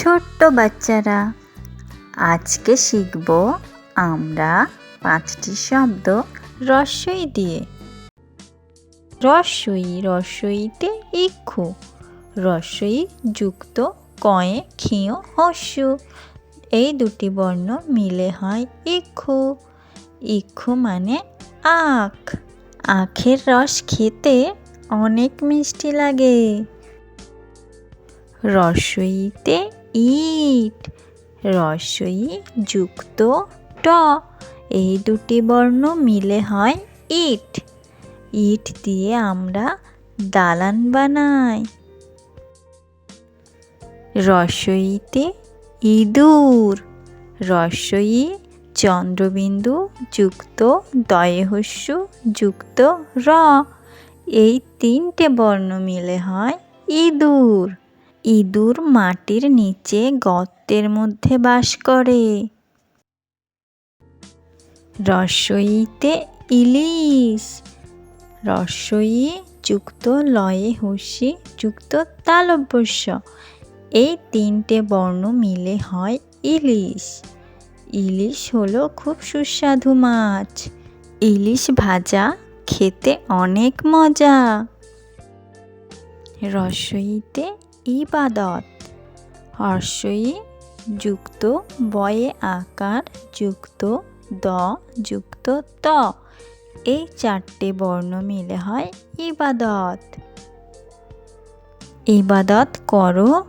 ছোট্ট বাচ্চারা। আজকে শিখব আমরা পাঁচটি শব্দ রস্বই দিয়ে। রস্বই রস্বইতে ইক্ষু। রস্বই যুক্ত কয়ে ক্ষীয় হস্য। এই দুটি বর্ণ মিলে হয় ইক্ষু। ইক্ষু মানে আখ। আখের রস খেতে অনেক মিষ্টি লাগে। রসইতে ইট। রসই যুক্ত ট। এই দুটি বর্ণ মিলে হয় ইট। ইট দিয়ে আমরা দালান বানাই। রসইতে ইঁদুর। রসই চন্দ্রবিন্দু যুক্ত, দয়হস্য যুক্ত, র। এই তিনটে বর্ণ মিলে হয় ইঁদুর। ইঁদুর মাটির নিচে গর্তের মধ্যে বাস করে। রসইতে ইলিশ, রসই যুক্ত লয়ে হস্যি যুক্ত তালব্যস্য। এই তিনটে বর্ণ মিলে হয় ইলিশ। ইলিশ হলো খুব সুস্বাদু মাছ। ইলিশ ভাজা, খেতে অনেক মজা। রসইতে ইবাদত। হর্ষই যুক্ত, বয়ে আকার যুক্ত, দ যুক্ত, ত। এই চারটে বর্ণ মিলে হয় ইবাদত। ইবাদত করো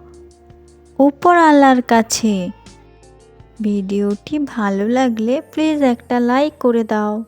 উপর আল্লাহর কাছে। ভিডিওটি ভালো লাগলে প্লিজ একটা লাইক করে দাও।